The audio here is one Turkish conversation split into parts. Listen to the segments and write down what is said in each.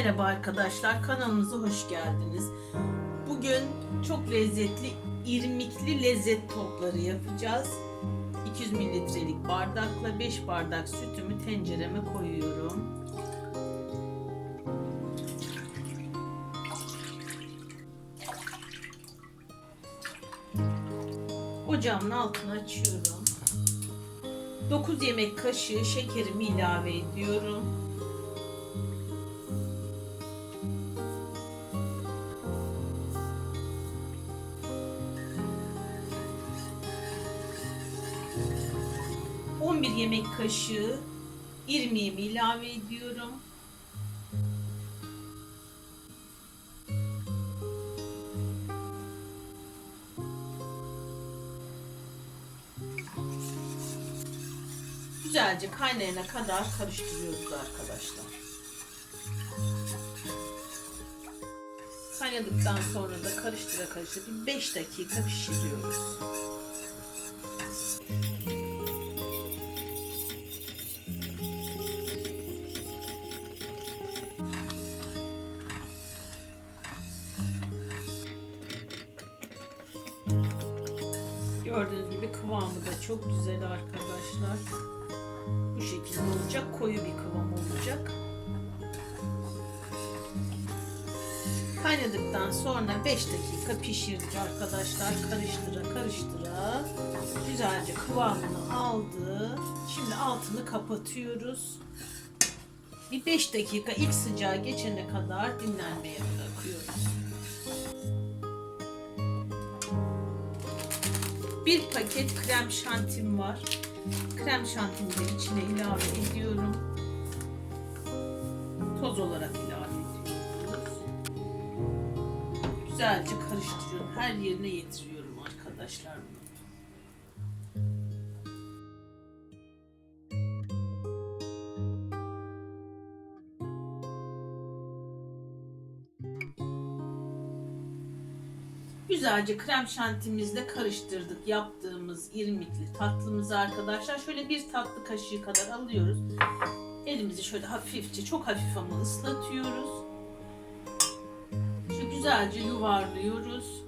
Merhaba arkadaşlar, kanalımıza hoş geldiniz. Bugün çok lezzetli irmikli lezzet topları yapacağız. 200 mililitrelik bardakla 5 bardak sütümü tencereme koyuyorum. Ocağımın altını açıyorum. 9 yemek kaşığı şekerimi ilave ediyorum. Yemek kaşığı irmiğimi ilave ediyorum. Güzelce kaynayana kadar karıştırıyoruz arkadaşlar. Kaynadıktan sonra da karıştıra karıştıra 5 dakika pişiriyoruz. Gördüğünüz gibi kıvamı da çok güzel arkadaşlar. Bu şekilde olacak. Koyu bir kıvam olacak. Kaynadıktan sonra 5 dakika pişirdik arkadaşlar. Karıştıra karıştıra güzelce kıvamını aldı. Şimdi altını kapatıyoruz. Bir 5 dakika ilk sıcağı geçene kadar dinlenmeye bırakıyoruz. Bir paket krem şantim var. Krem şantimi de içine ilave ediyorum. Toz olarak ilave ediyoruz. Güzelce karıştırıyorum. Her yerine yetiriyorum arkadaşlar Güzelce krem şantimizle karıştırdık yaptığımız irmikli tatlımızı arkadaşlar. Şöyle bir tatlı kaşığı kadar alıyoruz. Elimizi şöyle hafifçe, çok hafif ama ıslatıyoruz. Şu güzelce yuvarlıyoruz.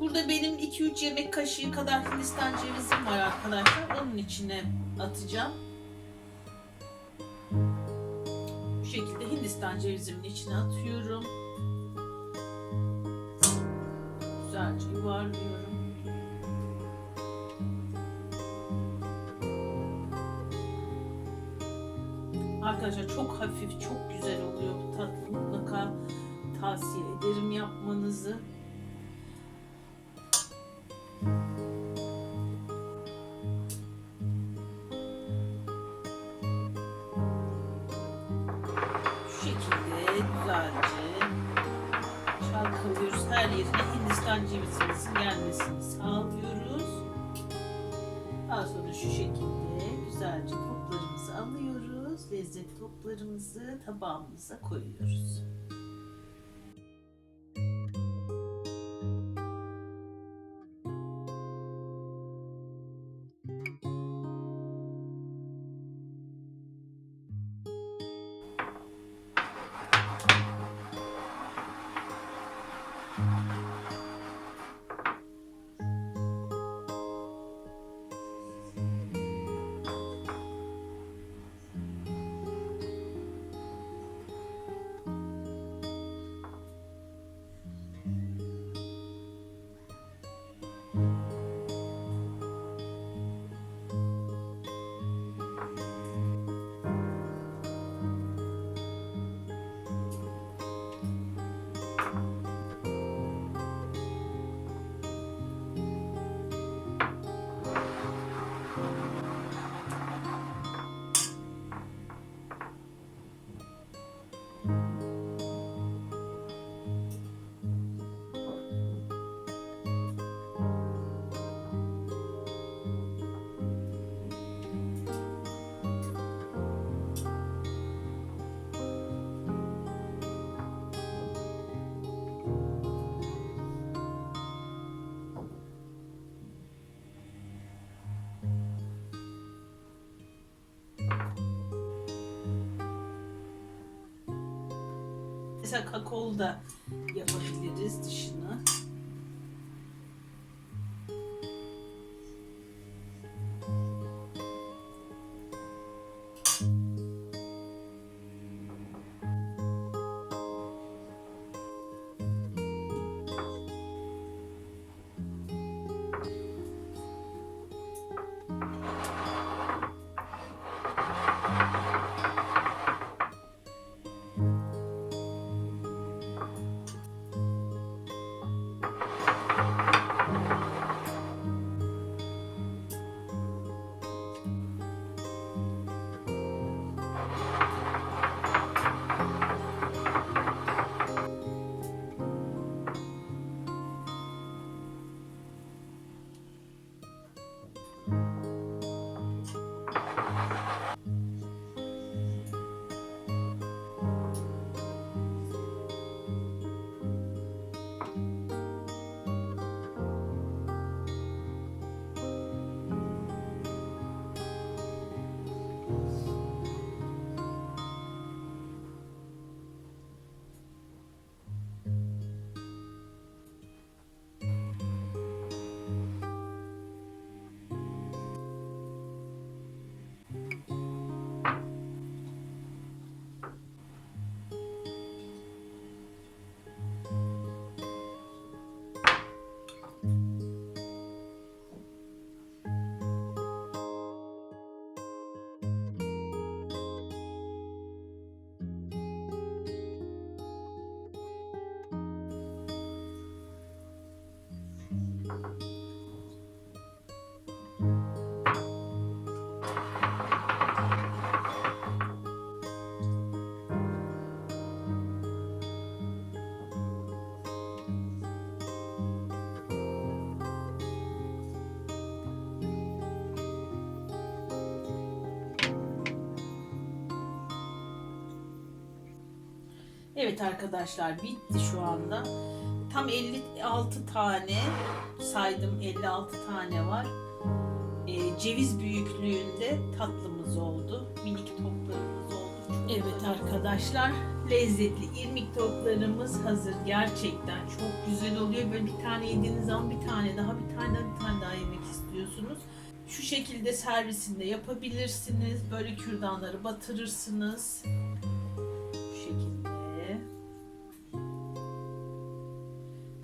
Burada benim 2-3 yemek kaşığı kadar Hindistan cevizim var arkadaşlar. Onun içine atacağım. Bu şekilde Hindistan cevizimin içine atıyorum. Güzelce yuvarlıyorum. Arkadaşlar çok hafif, çok güzel oluyor bu tatlı. Mutlaka tavsiye ederim yapmanızı. Şu şekilde güzelce çalkalıyoruz. Her yerine Hindistan cevizimizin gelmesini sağlıyoruz. Daha sonra şu şekilde güzelce toplarımızı alıyoruz. Lezzet toplarımızı tabağımıza koyuyoruz. Mesela kakaolu da yapabiliriz dışını. Evet arkadaşlar bitti şu anda. Tam 56 tane saydım 56 tane var. Ee, ceviz büyüklüğünde tatlımız oldu. Minik toplarımız oldu. Çok evet arkadaşlar lezzetli irmik toplarımız hazır. Gerçekten çok güzel oluyor. Böyle bir tane yediğiniz zaman bir tane daha bir tane daha bir tane daha yemek istiyorsunuz. Şu şekilde servisinde yapabilirsiniz. Böyle kürdanları batırırsınız.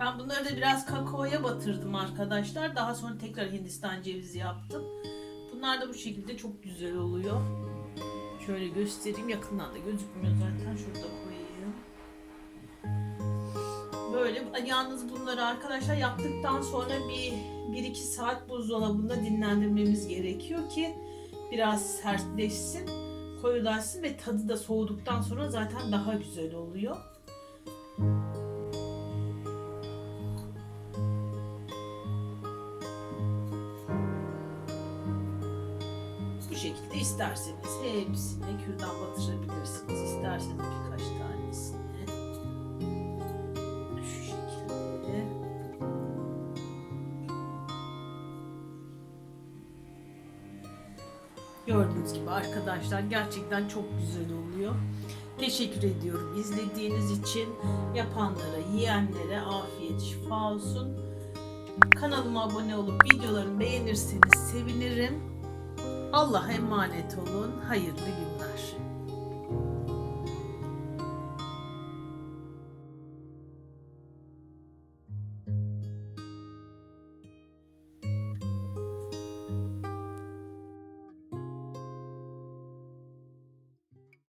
Ben bunları da biraz kakaoya batırdım arkadaşlar. Daha sonra tekrar Hindistan cevizi yaptım. Bunlar da bu şekilde çok güzel oluyor. Şöyle göstereyim. Yakından da gözükmüyor zaten. Şurada koyayım. Böyle yalnız bunları arkadaşlar yaptıktan sonra bir 1-2 saat buzdolabında dinlendirmemiz gerekiyor ki biraz sertleşsin, koyulaşsın ve tadı da soğuduktan sonra zaten daha güzel oluyor. Şekilde isterseniz hepsine kürdan batırabilirsiniz. İsterseniz birkaç tanesini. Şu şekilde. Gördüğünüz gibi arkadaşlar gerçekten çok güzel oluyor. Teşekkür ediyorum izlediğiniz için. Yapanlara, yiyenlere afiyet şifa olsun. Kanalıma abone olup videolarımı beğenirseniz sevinirim. Allah'a emanet olun. Hayırlı günler.